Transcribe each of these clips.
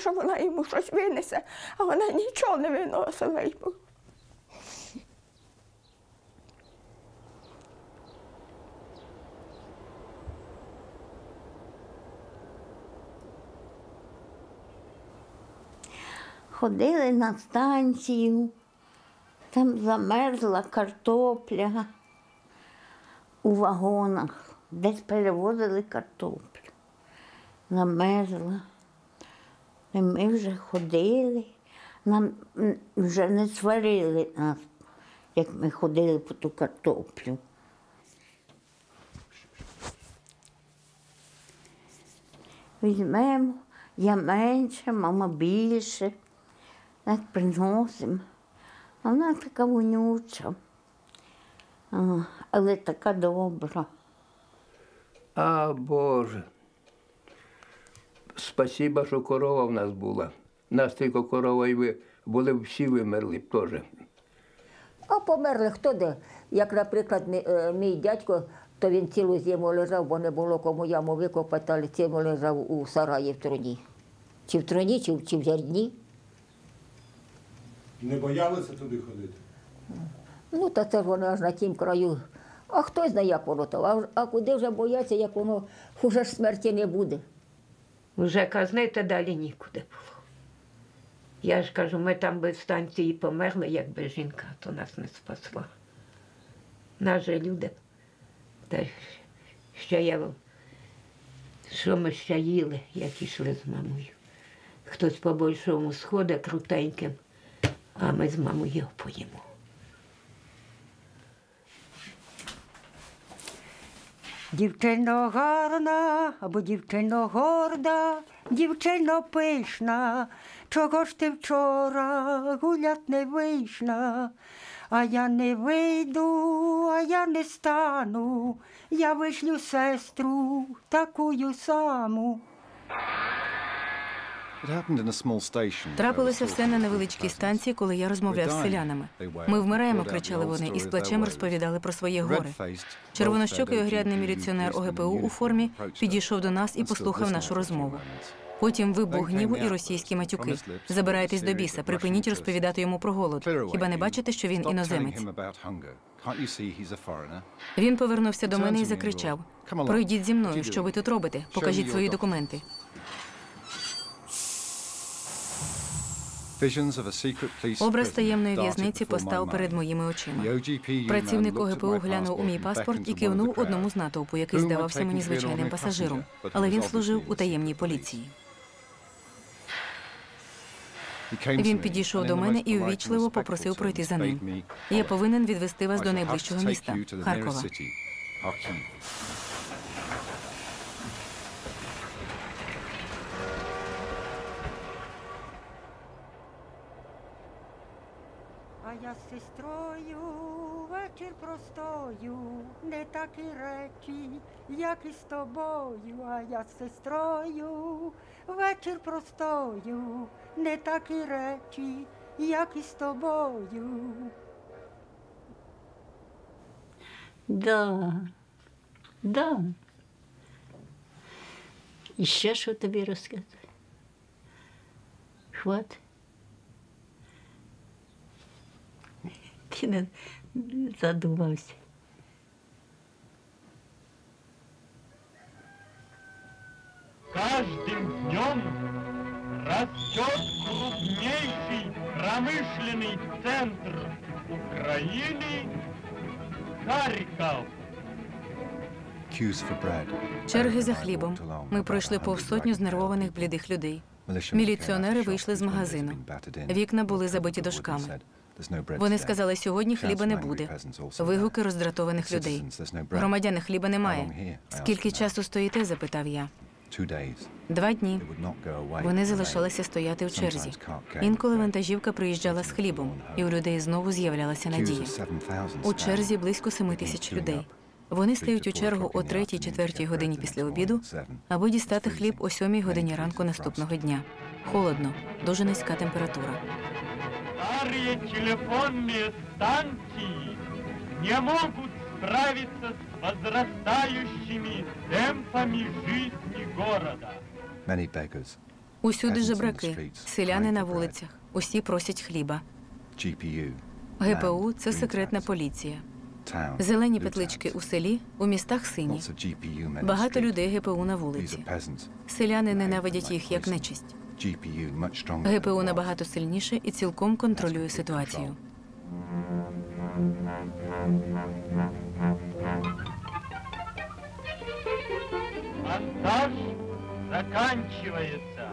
що вона йому щось винесе, а вона нічого не виносила йому. Ходили на станцію, там замерзла картопля у вагонах, десь перевозили картоплю. Замерзла. І ми вже ходили, нам вже не сварили нас, як ми ходили по ту картоплю. Візьмемо, я менше, мама більше. Так приносимо. А вона така вонюча, але така добра. А Боже. Спасіба, що корова в нас була. Нас тільки корова і ви були всі вимерли б теж. А померли хто де? Як, наприклад, мій, е, мій дядько, то він цілу зиму лежав, бо не було кому яму викопати, але зиму лежав у сараї в труні. Чи в труні, чи, в- чи в зерні. Не боялися туди ходити? Ну, та це ж вони аж на тім краю. А хто знає, як воно то. А, а куди вже бояться, як воно хуже ж смерті не буде. Вже казнити далі нікуди було. Я ж кажу, ми там без станції померли, якби жінка, то нас не спасла. Же люди. Та ще я, що ми ще їли, як ішли з мамою. Хтось по большому сходить крутеньким, а ми з мамою поїмо. Дівчино гарна або дівчино горда, дівчино пишна, чого ж ти вчора гулять не вийшла, а я не вийду, а я не стану, я вишлю сестру такую саму. Трапилося все на невеличкій станції, коли я розмовляв з селянами. Ми вмираємо, кричали вони, і з плачем розповідали про своє горе. Червонощокий огрядний міліціонер ОГПУ у формі підійшов до нас і послухав нашу розмову. Потім вибух гніву і російські матюки. Забирайтесь до біса, припиніть розповідати йому про голод. Хіба не бачите, що він іноземець? Він повернувся до мене і закричав: Пройдіть зі мною, що ви тут робите? Покажіть свої документи. Образ таємної в'язниці постав перед моїми очима. Працівник ОГПУ глянув у мій паспорт і кивнув одному з натовпу, який здавався мені звичайним пасажиром, але він служив у таємній поліції. Він підійшов до мене і увічливо попросив пройти за ним. Я повинен відвести вас до найближчого міста Харкова. Я з сестрою вечір простою, не такі речі, як і з тобою, а я з сестрою вечір простою, не такі речі, як і з тобою. Да. Да. І ще що тобі розказати? Хват. не не задумався. Каждым днем растет крупнейший промышленный центр Украины – Харьков. Черги за хлібом. Ми пройшли повз сотню знервованих блідих людей. Міліціонери вийшли з магазину. Вікна були забиті дошками. Вони сказали, сьогодні хліба не буде. Вигуки роздратованих людей. Громадяни хліба немає. Скільки часу стоїте? запитав я. Два дні. Вони залишалися стояти в черзі. Інколи вантажівка приїжджала з хлібом, і у людей знову з'являлася надія. У черзі близько семи тисяч людей. Вони стають у чергу о 3-4 годині після обіду, аби дістати хліб о 7 годині ранку наступного дня. Холодно, дуже низька температура. Старые телефонные станции не могут справиться с возрастающими темпами жизни города. Усюди жебраки, селяни на вулицях. Усі просять хліба. ГПУ це секретна поліція. Зелені петлички у селі, у містах сині. Багато людей ГПУ на вулиці. Селяни ненавидять їх як нечисть. ГПУ набагато сильніше і цілком контролює ситуацію. Монтаж заканчивается.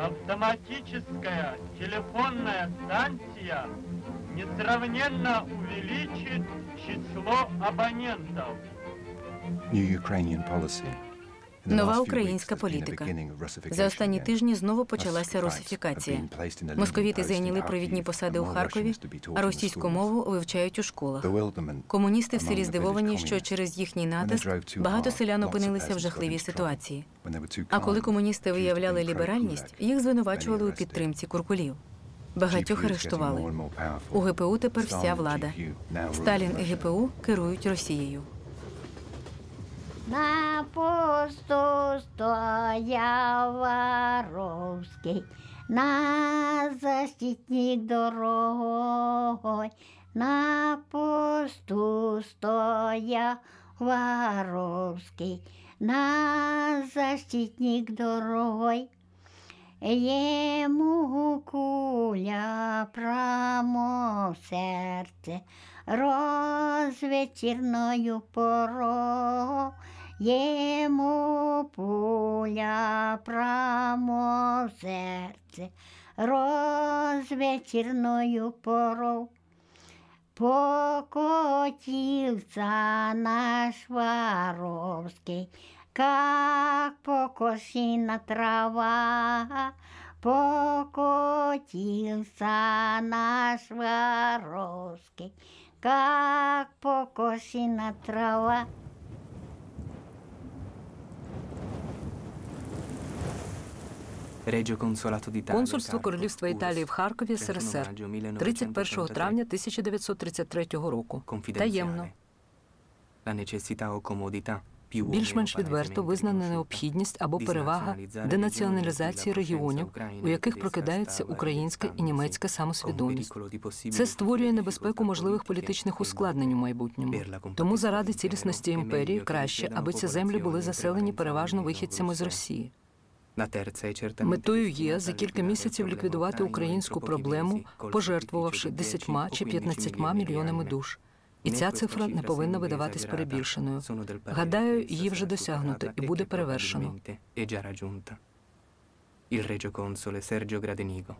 Автоматическая телефонная станция несравненно увеличит число абонентов. Нова українська політика. За останні тижні знову почалася русифікація. Московіти зайняли провідні посади у Харкові, а російську мову вивчають у школах. Комуністи в селі здивовані, що через їхній натиск багато селян опинилися в жахливій ситуації. А коли комуністи виявляли ліберальність, їх звинувачували у підтримці куркулів. Багатьох арештували. У ГПУ тепер вся влада. Сталін і ГПУ керують Росією. На посту стояв Воровський, на защитник дорогой, на посту стояв Воровський, на защитник дорогой. Йому куля прамо серце, розвечірною порою, йому пуля прамо серце, розвечірною порою. Покотился наш Воровский, как покошена трава, покотился наш Воровский, как покосина трава. Консульство Королівства Італії в Харкові СРСР 31 травня 1933 року. Таємно. Більш-менш відверто визнана необхідність або перевага денаціоналізації регіонів, у яких прокидається українська і німецька самосвідомість. Це створює небезпеку можливих політичних ускладнень у майбутньому. Тому заради цілісності імперії краще, аби ці землі були заселені переважно вихідцями з Росії. Метою є за кілька місяців ліквідувати українську проблему, пожертвувавши 10 чи 15 мільйонами душ. І ця цифра не повинна видаватись перебільшеною. Гадаю, її вже досягнуто і буде перевершено. Il regio console Sergio Gradenigo.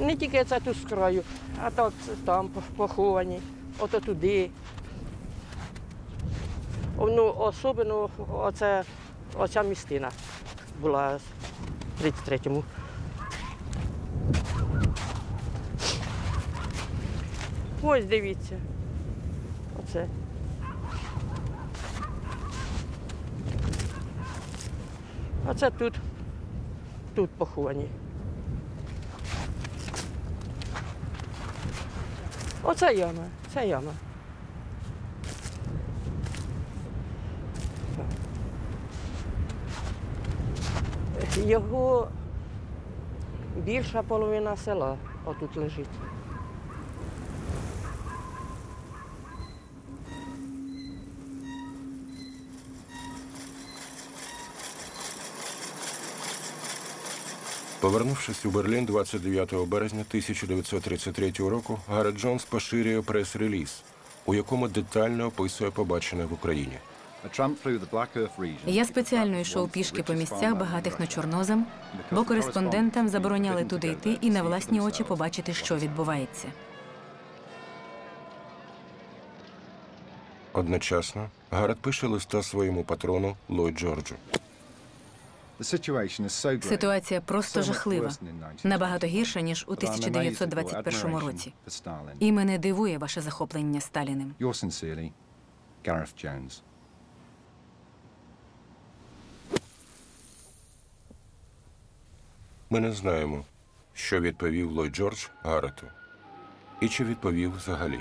Не тільки це тут з краю, а так там поховані, ото туди. Ну, особливо оце, оця містина була в 33-му. Ось дивіться. Оце. Оце тут. Тут поховані. Оце яма, це яма. Його більша половина села отут лежить. Повернувшись у Берлін 29 березня 1933 року, Гаррет Джонс поширює прес-реліз, у якому детально описує побачене в Україні. Я спеціально йшов пішки по місцях, багатих на чорнозем, бо кореспондентам забороняли туди йти і на власні очі побачити, що відбувається. Одночасно Гаррет пише листа своєму патрону Ллойд Джорджу. Ситуація просто жахлива, набагато гірша ніж у 1921 році. І мене дивує ваше захоплення Сталіним. Ми не знаємо, що відповів Ллойд Джордж Гарету І чи відповів взагалі.